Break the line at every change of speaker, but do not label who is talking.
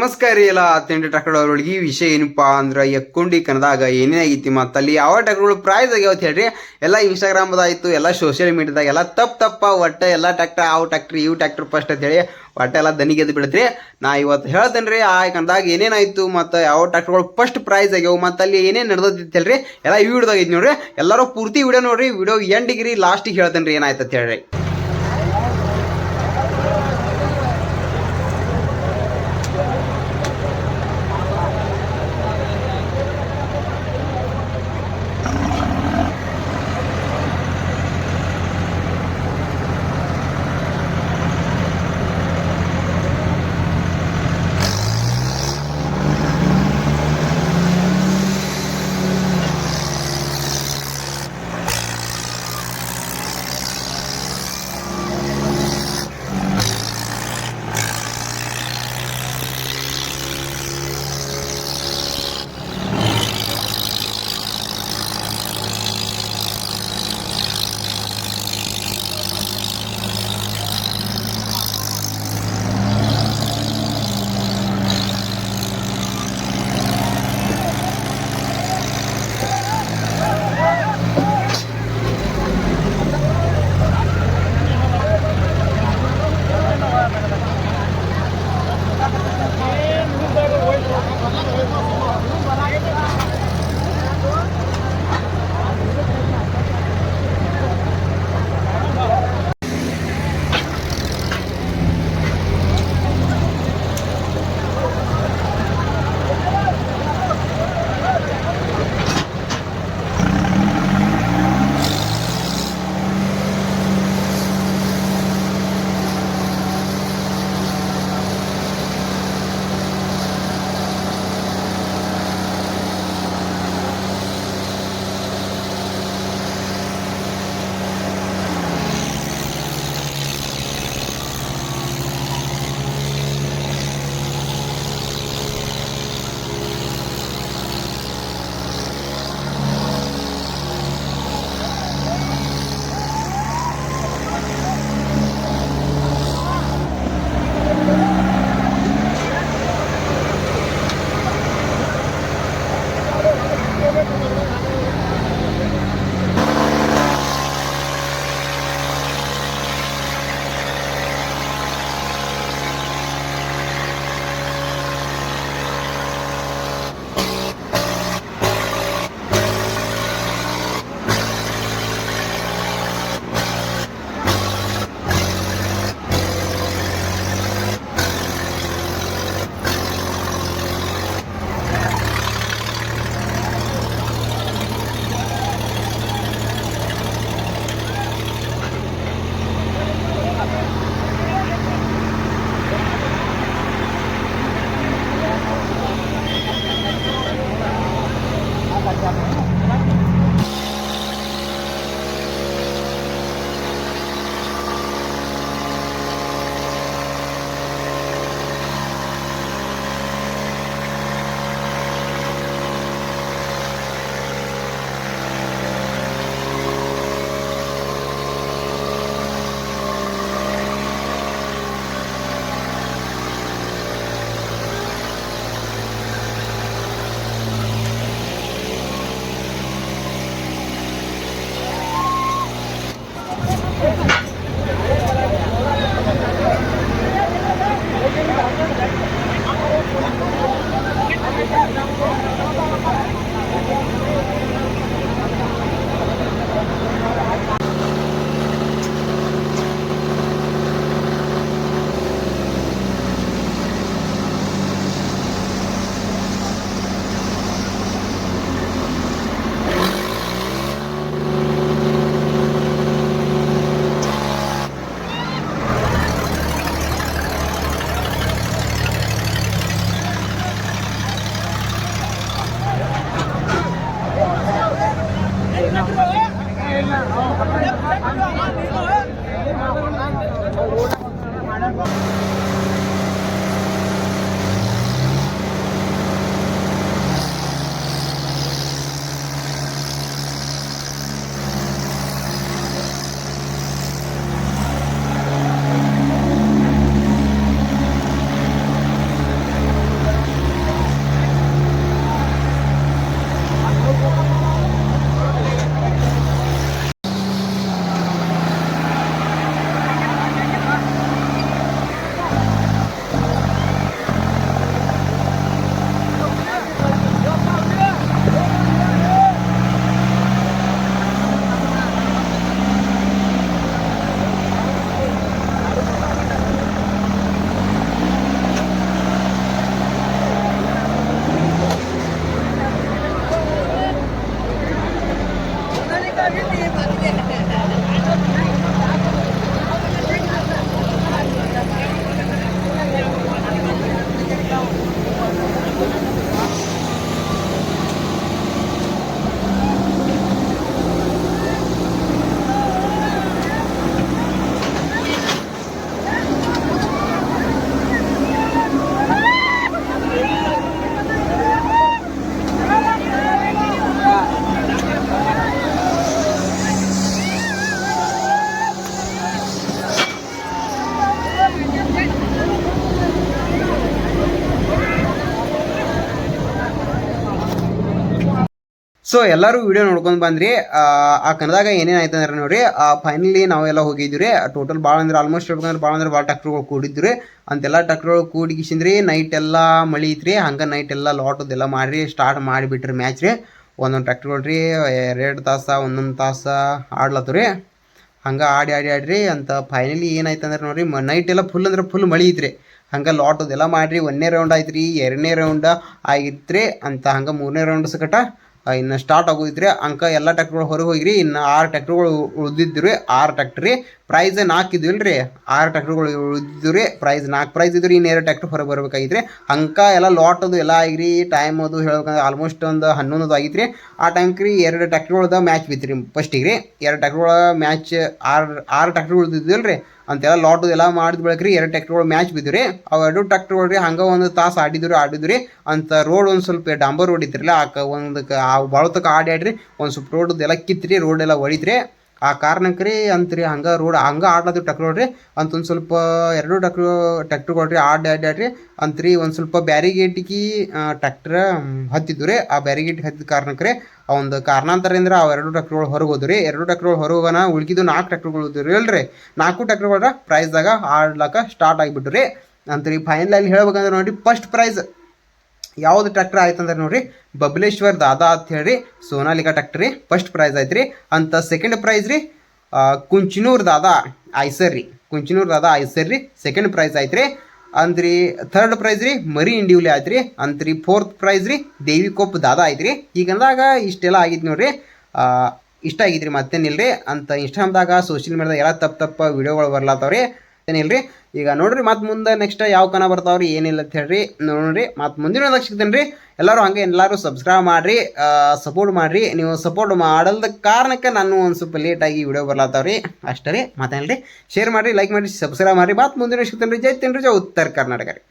ನಮಸ್ಕಾರ ರೀ ಎಲ್ಲ ತಿಂಡಿ ಟ್ರ್ಯಾಕ್ಟರ್ಗಳೊಳಗೆ ಈ ವಿಷಯ ಏನಪ್ಪಾ ಅಂದ್ರೆ ಎಕ್ಕೊಂಡಿ ಕನ್ನದಾಗ ಏನೇನಾಗೈತಿ ಮತ್ತು ಅಲ್ಲಿ ಯಾವ ಟ್ರ್ಯಾಕ್ಟರ್ಗಳು ಪ್ರೈಸ್ ಆಗ್ಯಾವ ಹೇಳ್ರಿ. ಎಲ್ಲ ಇನ್ಸ್ಟಾಗ್ರಾಮ್ದಾಯ್ತು ಎಲ್ಲ ಸೋಷಿಯಲ್ ಮೀಡಿಯಾದಾಗ ಎಲ್ಲ ತಪ್ಪು ತಪ್ಪ ಒಟ್ಟು ಎಲ್ಲ ಟ್ರ್ಯಾಕ್ಟರ್ ಅವು ಟ್ರ್ಯಾಕ್ಟರ್ ಇವು ಟ್ರ್ಯಾಕ್ಟರ್ ಫಸ್ಟ್ ಅಂತ ಹೇಳಿ ಒಟ್ಟು ಎಲ್ಲ ದನಿಗೆ ಎದ್ದು ಬಿಡತ್ರಿ. ನಾ ಇವತ್ತು ಹೇಳ್ತೇನೆ ರೀ, ಆ ಕನ್ನದಾಗ ಏನೇನಾಯ್ತು ಮತ್ತು ಯಾವ ಟ್ರ್ಯಾಕ್ಟರ್ಗಳು ಫಸ್ಟ್ ಪ್ರೈಸ್ ಆಗ್ಯಾವ ಮತ್ತು ಅಲ್ಲಿ ಏನೇನು ನಡೆದೈತಿ ಹೇಳ್ರಿ. ಎಲ್ಲ ಈ ವಿಡಿಯೋದಾಗ ಐತಿ ನೋಡ್ರಿ. ಎಲ್ಲರೂ ಪೂರ್ತಿ ವಿಡಿಯೋ ನೋಡ್ರಿ. ವಿಡಿಯೋ ಎಂಡಿಗೆ ರೀ ಲಾಸ್ಟಿಗೆ ಹೇಳ್ತೇನೆ ರೀ ಏನಾಯ್ತು ಅಂತ ಹೇಳ್ರಿ. ಸೊ ಎಲ್ಲರೂ ವಿಡಿಯೋ ನೋಡ್ಕೊಂಡು ಬಂದ್ರಿ. ಆ, ಕನದಾಗ ಏನೇನಾಯ್ತು ಅಂದ್ರೆ ನೋಡ್ರಿ ಫೈನಲಿ ನಾವೆಲ್ಲ ಹೋಗಿದ್ವಿ ಟೋಟಲ್ ಭಾಳ ಅಂದ್ರೆ ಆಲ್ಮೋಸ್ಟ್ ಹೇಳ್ಬೇಕಂದ್ರೆ ಭಾಳ ಅಂದ್ರೆ ಭಾಳ ಟ್ಯಾಕ್ಟ್ರುಗಳು ಕೂಡಿದ್ರಿ ಅಂತೆಲ್ಲ ಟ್ಯಾಕ್ಟ್ರುಗಳು ಕೂಡಿಗಿಸಿಂದ್ರಿ ನೈಟ್ ಎಲ್ಲ ಮಳಿ ಐತ್ರಿ ಹಂಗೆ ನೈಟ್ ಎಲ್ಲ ಲಾಟದೆಲ್ಲ ಮಾಡಿರಿ ಸ್ಟಾರ್ಟ್ ಮಾಡಿಬಿಟ್ರಿ ಮ್ಯಾಚ್ ರೀ. ಒಂದೊಂದು ಟ್ಯಾಕ್ಟ್ರುಗಳು ರೀ ಎರಡು ತಾಸ ಒಂದೊಂದು ತಾಸ ಆಡ್ಲತ್ತು ರೀ. ಹಂಗೆ ಆಡಿ ಆಡಿ ಆಡ್ರಿ ಅಂತ ಫೈನಲಿ ಏನಾಯ್ತು ಅಂದ್ರೆ ನೋಡ್ರಿ ನೈಟ್ ಎಲ್ಲ ಫುಲ್ ಅಂದ್ರೆ ಫುಲ್ ಮಳಿ ಐತ್ರಿ ಹಂಗೆ ಲಾಟದೆಲ್ಲ ಮಾಡಿರಿ. ಒಂದನೇ ರೌಂಡ್ ಆಯ್ತು ರೀ ಎರಡನೇ ರೌಂಡ್ ರೀ. ಅಂತ ಹಂಗೆ ಮೂರನೇ ರೌಂಡ್ ಸಕಟ ಇನ್ನು ಸ್ಟಾರ್ಟ್ ಆಗೋದಿದ್ರೆ ಅಂಕ ಎಲ್ಲ ಟ್ಯಾಕ್ಟ್ರುಗಳು ಹೊರಗೆ ಹೋಗಿರಿ, ಇನ್ನು ಆರು ಟ್ಯಾಕ್ಟ್ರುಗಳು ರೀ ಆರು ಟ್ಯಾಕ್ಟ್ರಿ ಪ್ರೈಸ್ ನಾಲ್ಕು ಇದ್ವಿಲ್ಲ ರೀ ಆರು ಟ್ಯಾಕ್ಟ್ರುಗಳು ಉಳಿದಿದ್ದು ರೀ ಪ್ರೈಸ್ ನಾಲ್ಕು ಪ್ರೈಸ್ ಇದ್ರಿ ಇನ್ನು ಎರಡು ಟ್ಯಾಕ್ಟ್ರ್ ಹೊರಗೆ ಬರ್ಬೇಕಾಗಿತ್ತು ಅಂಕ ಎಲ್ಲ ಲಾಟ್ ಅದು ಎಲ್ಲ ಆಗಿರಿ ಟೈಮ್ ಅದು ಹೇಳ್ಬೇಕಂದ್ರೆ ಆಲ್ಮೋಸ್ಟ್ ಒಂದು ಹನ್ನೊಂದು ಆಗಿತ್ತು ರೀ ಆ ಟೈಮ್ಗೆ ರೀ ಎರಡು ಟ್ಯಾಕ್ಟ್ರಿಗಳ್ದ ಮ್ಯಾಚ್ ಬಿತ್ತು ರೀ ಫಸ್ಟಿಗೆ ರೀ. ಎರಡು ಟ್ಯಾಕ್ಟ್ರುಗಳ ಮ್ಯಾಚ್ ಆರು ಆರು ಟ್ಯಾಕ್ಟ್ರುಗಳು ಉಳಿದಿದ್ದಿಲ್ಲ ರೀ ಅಂತೆಲ್ಲ ಲಾಟ್ ಎಲ್ಲ ಮಾಡಿದ ಬಳಿಕ ರೀ ಎರಡು ಒಳಗೆ ಮ್ಯಾಚ್ ಬಿದಿರಿ ಅವ ಎರಡು ಟ್ಯಾಕ್ಟ್ರುಗಳು ರೀ, ಹಂಗೆ ಒಂದು ತಾಸು ಆಡಿದ್ರು ಆಡಿದ್ರಿ ಅಂತ ರೋಡ್ ಒಂದು ಸ್ವಲ್ಪ ಡಾಂಬರ್ ರೋಡ್ ಇದ್ರಲ್ಲ ಆ ಒಂದು ಕ ಆ ಬಳತಕ ಆಡಿ ಆಡ್ರಿ ಒಂದು ಸ್ವಲ್ಪ ರೋಡ್ ಎಲ್ಲ ಕಿತ್ರಿ ರೋಡ್ ಎಲ್ಲ ಹೊಡಿತ್ರಿ ಆ ಕಾರಣಕ್ಕೆ ರೀ ಅಂತ್ರಿ, ಹಂಗೆ ರೋಡ್ ಹಂಗೆ ಆಡ್ಲತ್ತು ಟಕ್ ನೋಡ್ರಿ, ಅಂತ ಒಂದು ಸ್ವಲ್ಪ ಎರಡು ಟ್ಯಾಕ್ಟ್ರು ಟ್ಯಾಕ್ಟ್ರುಗಳು ಕೊಡ್ರಿ ಆಡ್ ಆಡ್ರಿ, ಅಂತ್ರಿ ಒಂದು ಸ್ವಲ್ಪ ಬ್ಯಾರಿಗೇಟಿಗೆ ಟ್ಯಾಕ್ಟ್ರ ಹತ್ತಿದ್ದು ರೀ ಆ ಬ್ಯಾರಿಗೇಟ್ ಹತ್ತಿದ ಕಾರಣಕ್ಕೆ ರೀ ಆ ಒಂದು ಕಾರಣಾಂತರದಿಂದ ಆ ಎರಡು ಟ್ರ್ಯಾಕ್ಟ್ರ್ಗಳು ಹೊರಗೆ ಹೋದ್ರಿ. ಎರಡು ಟ್ರ್ಯಾಕ್ಟ್ರ್ಗಳು ಹೊರಗೋಗನ ಉಳ್ಕಿದ್ದು ನಾಲ್ಕು ಟ್ರ್ಯಾಕ್ಟ್ರ್ಗಳು ಹೋದ್ರಿ ಅಲ್ರಿ. ನಾಲ್ಕು ಟ್ರ್ಯಾಕ್ಟ್ರ್ಗಳ ಪ್ರೈಸ್ದಾಗ ಆಡ್ಲಕ್ಕ ಸ್ಟಾರ್ಟ್ ಆಗಿಬಿಟ್ರಿ ರೀ ಫೈನಲ್ ಅಲ್ಲಿ ಹೇಳ್ಬೇಕಂದ್ರೆ ನೋಡಿ ಫಸ್ಟ್ ಪ್ರೈಸ್ ಯಾವ್ದು ಟ್ರ್ಯಾಕ್ಟರ್ ಆಯ್ತು ಅಂದ್ರೆ ನೋಡ್ರಿ, ಬಬಲೇಶ್ವರ್ ದಾದಾ ಅಂತ ಹೇಳ್ರಿ ಸೋನಾಲಿಕಾ ಟ್ರ್ಯಾಕ್ಟರ್ ರೀ ಫಸ್ಟ್ ಪ್ರೈಸ್ ಆಯ್ತು ರೀ ಅಂತ ಸೆಕೆಂಡ್ ಪ್ರೈಸ್ ರೀ ಕುಂಚನೂರ್ ದಾದಾ ಐಸರ್ ರೀ. ಕುಂಚಿನೂರ್ ದಾದಾ ಐಸರ್ ರೀ ಸೆಕೆಂಡ್ ಪ್ರೈಸ್ ಆಯ್ತು ರೀ ಅಂದ್ರಿ ಥರ್ಡ್ ಪ್ರೈಸ್ ರೀ, ಮರಿ ಇಂಡಿವ್ಲಿ ಆಯ್ತು ರೀ ಅಂತ್ರಿ ಫೋರ್ತ್ ಪ್ರೈಸ್ ರೀ, ದೇವಿಕೋಪ್ ದಾದಾ ಆಯ್ತು ರೀ ಈಗ ಅಂದಾಗ ಇಷ್ಟೆಲ್ಲ ಆಗಿತ್ತು ನೋಡ್ರಿ. ಇಷ್ಟ ಆಗಿದ್ರಿ ಮತ್ತೇನಿಲ್ರಿ. ಅಂತ ಇನ್ಸ್ಟಾಗ್ರಾಮ್ದಾಗ ಸೋಷಿಯಲ್ ಮೀಡಿಯಾದಾಗ ಎಲ್ಲ ತಪ್ಪು ತಪ್ಪ ವಿಡಿಯೋಗಳು ಬರ್ಲಾತಾವ್ರಿ. ಏನಿಲ್ರಿ ಈಗ ನೋಡ್ರಿ ಮತ್ತೆ ಮುಂದೆ ನೆಕ್ಸ್ಟ್ ಯಾವ ಕನ ಬರ್ತಾವ್ರಿ, ಏನಿಲ್ಲ ಅಂತ ಹೇಳ್ರಿ. ನೋಡ್ರಿ ಮತ್ತೆ ಮುಂದಿನ ಸಿಗ್ತೇನೆ ರೀ. ಎಲ್ಲರೂ ಹಂಗೆ ಎಲ್ಲರೂ ಸಬ್ಸ್ಕ್ರೈಬ್ ಮಾಡಿರಿ ಸಪೋರ್ಟ್ ಮಾಡಿರಿ. ನೀವು ಸಪೋರ್ಟ್ ಮಾಡಲ್ದ ಕಾರಣಕ್ಕೆ ನಾನು ಒಂದು ಸ್ವಲ್ಪ ಲೇಟಾಗಿ ವಿಡಿಯೋ ಬರ್ಲಾತಾವ್ರಿ. ಅಷ್ಟೇ ರೀ ಮತ್ತೇನಿಲ್ರಿ ಶೇರ್ ಮಾಡಿರಿ ಲೈಕ್ ಮಾಡಿರಿ ಸಬ್ಸ್ಕ್ರೈಬ್ ಮಾಡಿರಿ. ಮತ್ತೆ ಮುಂದಿನ ಸಿಗ್ತೇನೆ ರೀ. ಜೈ ತಿನ್ರಿ ಜೈ ಉತ್ತರ ಕರ್ನಾಟಕ ರೀ.